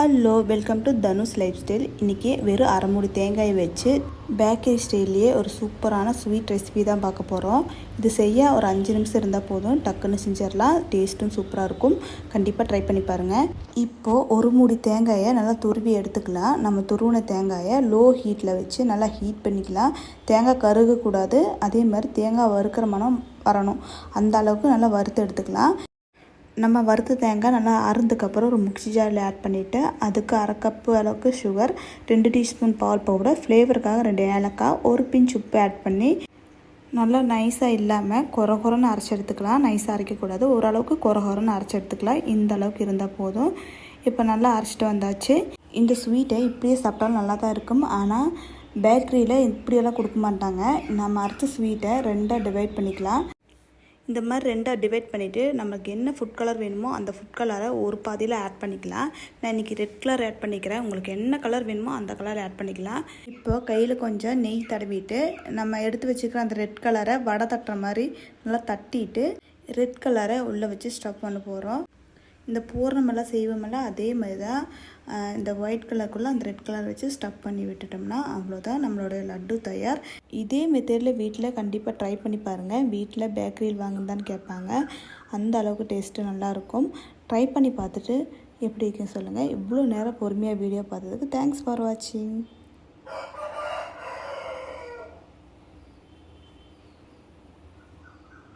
Hello welcome to Dhanush lifestyle இன்றைக்கி வெறும் அரைமுடி தேங்காயை வச்சு பேக்கரி ஸ்டைல்லையே ஒரு சூப்பரான ஸ்வீட் ரெசிபி தான் பார்க்க போகிறோம் இது செய்ய ஒரு அஞ்சு நிமிஷம் இருந்தால் போதும். டக்குன்னு செஞ்சிடலாம். டேஸ்ட்டும் சூப்பராக இருக்கும். கண்டிப்பாக ட்ரை பண்ணி பாருங்கள் இப்போது ஒரு மூடி தேங்காயை நல்லா துருவி எடுத்துக்கலாம். நம்ம துருவின தேங்காயை லோ ஹீட்டில் வச்சு நல்லா ஹீட் பண்ணிக்கலாம். தேங்காய் கருகக்கூடாது. அதே மாதிரி தேங்காய் வறுக்கிற மனம் வரணும். அந்த அளவுக்கு நல்லா வறுத்து எடுத்துக்கலாம். நம்ம வறுத்த தேங்காய் நல்லா அறுந்ததுக்கப்புறம் ஒரு மிக்சி ஜாரில் ஆட் பண்ணிவிட்டு அதுக்கு அரை கப்பு அளவுக்கு சுகர் ரெண்டு டீஸ்பூன் பால் பவுடர் ஃப்ளேவருக்காக ரெண்டு ஏலக்காய் ஒரு பிஞ்ச் உப்பு ஆட் பண்ணி நல்லா நைஸாக இல்லாமல் கொர கொரன்னு அரைச்சி எடுத்துக்கலாம். நைஸாக அரைக்கக்கூடாது ஓரளவுக்கு கொர கொரன்னு அரைச்சி எடுத்துக்கலாம். இந்த அளவுக்கு இருந்தால் போதும். இப்போ நல்லா அரைச்சிட்டு வந்தாச்சு. இந்த ஸ்வீட்டை இப்படியே சாப்பிட்டாலும் நல்லா தான் இருக்கும். ஆனால் பேக்கரியில் இப்படியெல்லாம் கொடுக்க மாட்டாங்க. நம்ம அரைச்ச ஸ்வீட்டை ரெண்டாக டிவைட் பண்ணிக்கலாம். இந்த மாதிரி ரெண்டாக டிவைட் பண்ணிவிட்டு நமக்கு என்ன ஃபுட் கலர் வேணுமோ அந்த ஃபுட் கலரை ஒரு பாதியில் ஆட் பண்ணிக்கலாம். நான் இன்றைக்கி ரெட் கலர் ஆட் பண்ணிக்கிறேன். உங்களுக்கு என்ன கலர் வேணுமோ அந்த கலர் ஆட் பண்ணிக்கலாம். இப்போ கையில் கொஞ்சம் நெய் தடவிட்டு நம்ம எடுத்து வச்சுக்கிற அந்த ரெட் கலரை வடை தட்டுற மாதிரி நல்லா தட்டிட்டு ரெட் கலரை உள்ளே வச்சு ஸ்டப் பண்ண போகிறோம் இந்த பூர்ணமெல்லாம் செய்வோமெல்லாம் அதே மாதிரி தான் இந்த ஒயிட் கலருக்குள்ளே அந்த ரெட் கலர் வச்சு ஸ்டப் பண்ணி விட்டுட்டோம்னா அவ்வளோதான் நம்மளுடைய லட்டு தயார். இதே மெத்தேடில் வீட்டில் கண்டிப்பாக ட்ரை பண்ணி பாருங்கள் வீட்டில் பேக்கரியில் வாங்குந்தான்னு கேட்பாங்க. அந்த அளவுக்கு டேஸ்ட்டு நல்லாயிருக்கும். ட்ரை பண்ணி பார்த்துட்டு எப்படி இருக்குன்னு சொல்லுங்கள் இவ்வளோ நேரம் பொறுமையாக வீடியோ பார்த்ததுக்கு தேங்க்ஸ் ஃபார் வாட்சிங்